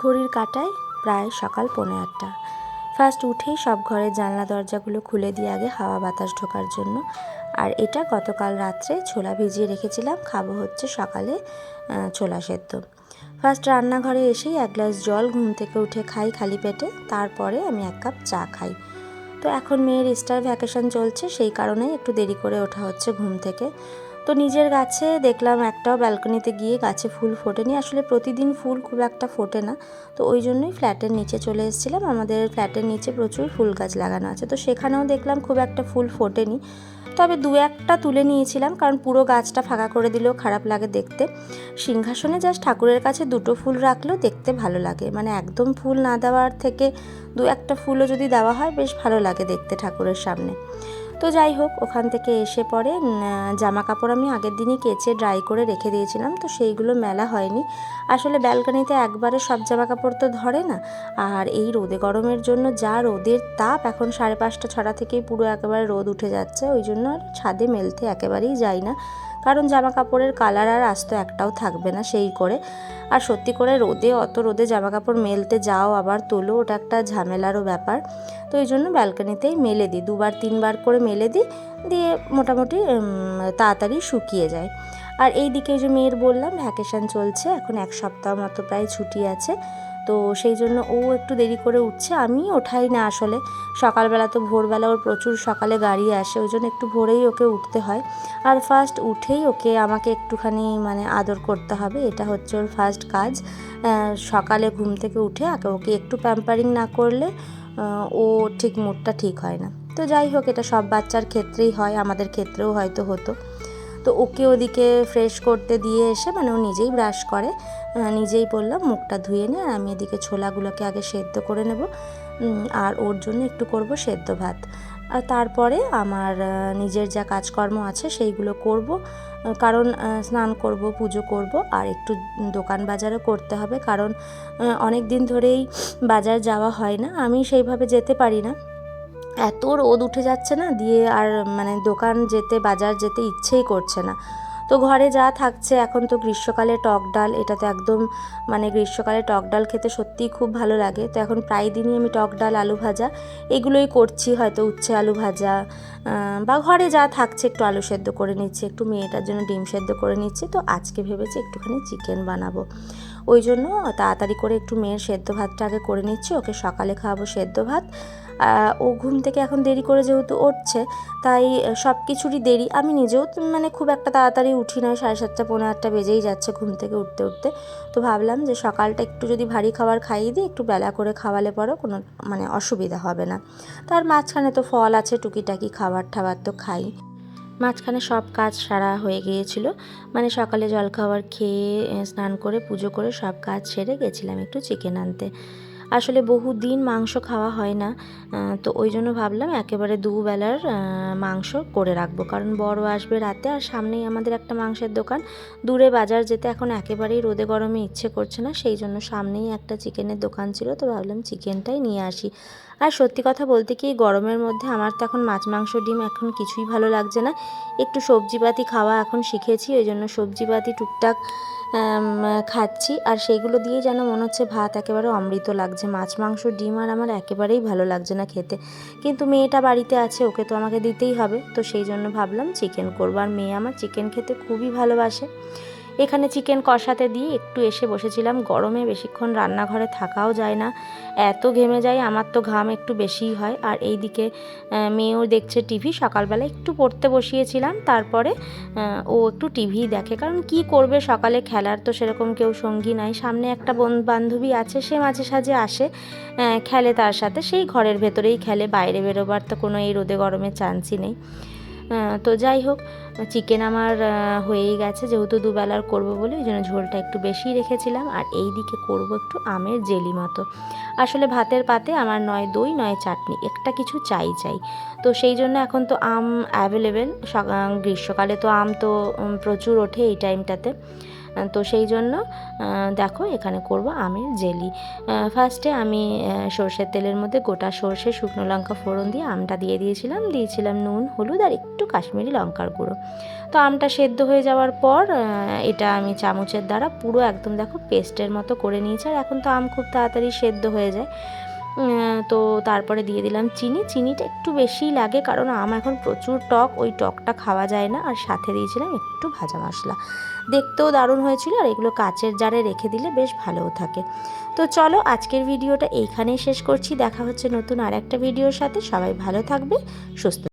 ঘড়ির কাঁটায় প্রায় সকাল পৌনে আটটা। ফার্স্ট উঠেই সব ঘরের জানলা দরজাগুলো খুলে দিয়ে আগে হাওয়া বাতাস ঢোকার জন্য। আর এটা গতকাল রাত্রে ছোলা ভিজিয়ে রেখেছিলাম, খাব হচ্ছে সকালে ছোলা সেদ্ধ। ফার্স্ট রান্নাঘরে এসেই এক গ্লাস জল ঘুম থেকে উঠে খাই খালি পেটে, তারপরে আমি এক কাপ চা খাই। তো এখন মেয়ের স্টার ভ্যাকেশন চলছে, সেই কারণেই একটু দেরি করে ওঠা হচ্ছে ঘুম থেকে। তো নিজের গাছে দেখলাম একটাও ব্যালকনিতে গিয়ে গাছে ফুল ফোটেনি। আসলে প্রতিদিন ফুল খুব একটা ফোটে না। তো ওই জন্যই ফ্ল্যাটের নিচে চলে এসেছিলাম। আমাদের ফ্ল্যাটের নিচে প্রচুর ফুল গাছ লাগানো আছে। তো সেখানেও দেখলাম খুব একটা ফুল ফোটেনি। তবে দু একটা তুলে নিয়েছিলাম কারণ পুরো গাছটা ফাঁকা করে দিলেও খারাপ লাগে দেখতে। সিংহাসনে জাস্ট ঠাকুরের কাছে দুটো ফুল রাখলেও দেখতে ভালো লাগে। মানে একদম ফুল না দেওয়ার থেকে দু একটা ফুলও যদি দেওয়া হয়, বেশ ভালো লাগে দেখতে ঠাকুরের সামনে। তো যাই হোক, ওখান থেকে এসে পরে জামা কাপড় আমি আগের দিনই কেচে ড্রাই করে রেখে দিয়েছিলাম, তো সেইগুলো মেলা হয়নি। আসলে ব্যালকানিতে একবারে সব জামা কাপড় তো ধরে না, আর এই রোদে গরমের জন্য যা রোদের তাপ, এখন সাড়ে পাঁচটা ছটা থেকেই পুরো একেবারে রোদ উঠে যাচ্ছে, ওই জন্য আর ছাদে মেলতে একেবারেই যাই না। কারণ জামা কাপড়ের কালার আর আস্ত একটাও থাকবে না সেই করে। আর সত্যি করে রোদে, অত রোদে জামা কাপড় মেলতে যাও আবার তোলো, ওটা একটা ঝামেলারও ব্যাপার। তো এই জন্য ব্যালকনিতেই মেলে দিই, দুবার, তিনবার করে মেলে দিই, দিয়ে মোটামুটি তাড়াতাড়ি শুকিয়ে যায়। আর এই দিকে যে মেয়ের বললাম ভ্যাকেশন চলছে, এখন এক সপ্তাহ মতো প্রায় ছুটি আছে। তো সেই জন্য ও একটু দেরি করে উঠছে আমি ওঠাই না আসলে। সকালবেলা তো ভোরবেলা ওর প্রচুর সকালে গাড়ি আসে, ওই জন্য একটু ভোরেই ওকে উঠতে হয়। আর ফার্স্ট উঠেই ওকে আমাকে একটুখানি মানে আদর করতে হবে, এটা হচ্ছে ওর ফার্স্ট কাজ। সকালে ঘুম থেকে উঠে ওকে একটু প্যাম্পারিং না করলে ও ঠিক মুডটা ঠিক হয় না। তো যাই হোক, এটা সব বাচ্চার ক্ষেত্রেই হয়, আমাদের ক্ষেত্রেও হয়তো হতো। তো ওকে ওদিকে ফ্রেশ করতে দিয়ে এসে মানে ও নিজেই ব্রাশ করে নিজেই বললাম মুখটা ধুয়ে নে, আর আমি এদিকে ছোলাগুলোকে আগে সেদ্ধ করে নেব আর ওর জন্য একটু করব সেদ্ধ ভাত। আর তারপরে আমার নিজের যা কাজকর্ম আছে সেইগুলো করব কারণ স্নান করব, পুজো করব, আর একটু দোকান বাজারও করতে হবে, কারণ অনেক দিন ধরেই বাজার যাওয়া হয় না, আমি সেইভাবে যেতে পারি না। এত রোদ উঠে যাচ্ছে না দিয়ে আর মানে দোকান যেতে, বাজার যেতে ইচ্ছেই করছে না। তো ঘরে যা থাকছে, এখন তো গ্রীষ্মকালে টক ডাল, এটা তো একদম মানে গ্রীষ্মকালে টক ডাল খেতে সত্যিই খুব ভালো লাগে। তো এখন প্রায় দিনই আমি টক ডাল, আলু ভাজা, এগুলোই করছি, হয়তো উচ্ছে আলু ভাজা বা ঘরে যা থাকছে একটু আলু সেদ্ধ করে নিচ্ছি, একটু মেয়েটার জন্য ডিম সেদ্ধ করে নিচ্ছি। তো আজকে ভেবেছি একটুখানি চিকেন বানাবো। ওই জন্য তাড়াতাড়ি করে একটু মেয়ের সেদ্ধ ভাতটা আগে করে নিচ্ছি, ওকে সকালে খাওয়াবো সেদ্ধ ভাত। ও ঘুম থেকে এখন দেরি করে যেহেতু উঠছে, তাই সব কিছুরই দেরি। আমি নিজেও মানে খুব একটা তাড়াতাড়ি উঠি না, সাড়ে সাতটা পনেরো আটটা বেজেই যাচ্ছে ঘুম থেকে উঠতে উঠতে। তো ভাবলাম যে সকালটা একটু যদি ভারী খাবার খাইয়ে দিই, একটু বেলা করে খাওয়ালে পরেও কোনো মানে অসুবিধা হবে না। তার মাঝখানে তো ফল আছে, টুকিটাকি খাবার টাবার তো খাই। মাঝখানে সব কাজ সারা হয়ে গিয়েছিল। মানে সকালে জলখাবার খেয়ে স্নান করে, পুজো করে সব কাজ সেরে গেছিলাম একটু চিকেন আনতে। আসলে বহু দিন মাংস খাওয়া হয় না তো ওই জন্য ভাবলাম একেবারে দুবেলার মাংস করে রাখব। কারণ বড় আসবে রাতে আর সামনেই আমাদের একটা মাংসের দোকান। দূরে বাজার যেতে এখন একেবারেই রোদে গরমে ইচ্ছে করছে না, সেই জন্য সামনেই একটা চিকেনের দোকান ছিল, তো ভাবলাম চিকেনটাই নিয়ে আসি। আর সত্যি কথা বলতে কি, গরমের মধ্যে আমার তো এখন মাছ, মাংস, ডিম এখন কিছুই ভালো লাগছে না। একটু সবজিপাতি খাওয়া এখন শিখেছি, ওই জন্য সবজিপাতি টুকটাক খাচ্ছি। আর সেইগুলো দিয়ে যেন মনে হচ্ছে ভাত একেবারে অমৃত লাগছে। মাছ, মাংস, ডিম আর আমার একেবারেই ভালো লাগছে না খেতে। কিন্তু মেয়েটা বাড়িতে আছে, ওকে তো আমাকে দিতেই হবে। তো সেই জন্য ভাবলাম চিকেন করব। আর মেয়ে আমার চিকেন খেতে খুবই ভালোবাসে। এখানে চিকেন কষাতে দিয়ে একটু এসে বসেছিলাম। গরমে বেশিক্ষণ রান্নাঘরে থাকাও যায় না। এত ঘেমে যায় আমার তো ঘাম একটু বেশিই হয়। আর এইদিকে মেয়েও দেখছে টিভি, সকালবেলা একটু পড়তে বসিয়েছিলাম। তারপরে ও একটু টিভি দেখে। কারণ কি করবে? সকালে খেলার তো সেরকম কেউ সঙ্গী নাই। সামনে একটা বন- বান্ধবী আছে, সে মাঝে সাঝে আসে খেলে তার সাথে। সেই ঘরের ভেতরেই খেলে, বাইরে বেরোবার তো কোনো এই রোদে গরমে চান্সই নেই। তো যাই হোক চিকেন আমার হয়েই গেছে, যেহেতু দুবেলার করব বলে, ওই জন্য ঝোলটা একটু বেশি রেখেছিলাম। আর এই দিকে করব একটু আমের জেলি মতো। আসলে ভাতের পাতে আমার নয় দই, নয় চাটনি, একটা কিছু চাই চাই। তো সেই জন্য এখন তো আম অ্যাভেলেবেল গ্রীষ্মকালে তো আম তো প্রচুর ওঠে এই টাইমটাতে তো সেই জন্য দেখো এখানে করব আমের জেলি। ফার্স্টে আমি সর্ষের তেলের মধ্যে গোটা সর্ষে শুকনো লঙ্কা ফোড়ন দিয়ে আমটা দিয়ে দিয়েছিলাম। দিয়েছিলাম নুন, হলুদ আর একটু কাশ্মীরি লঙ্কার গুঁড়ো। তো আমটা সেদ্ধ হয়ে যাওয়ার পর এটা আমি চামচের দ্বারা পুরো একদম দেখো পেস্টের মতো করে নিয়েছি। আর এখন তো আম খুব তাড়াতাড়ি সেদ্ধ হয়ে যায়। তো তারপরে দিয়ে দিলাম চিনি। চিনিটা একটু বেশিই লাগে কারণ আমার এখন প্রচুর টক, ওই টকটা খাওয়া যায় না। আর সাথে দিয়েছিলাম একটু ভাজা মশলা। দেখতেও দারুণ হয়েছিল আর এগুলো কাচের জারে রেখে দিলে বেশ ভালোও থাকে। তো চলো আজকের ভিডিওটা এইখানেই শেষ করছি। দেখা হচ্ছে নতুন আর একটা ভিডিওর সাথে। সবাই ভালো থাকবে, সুস্থ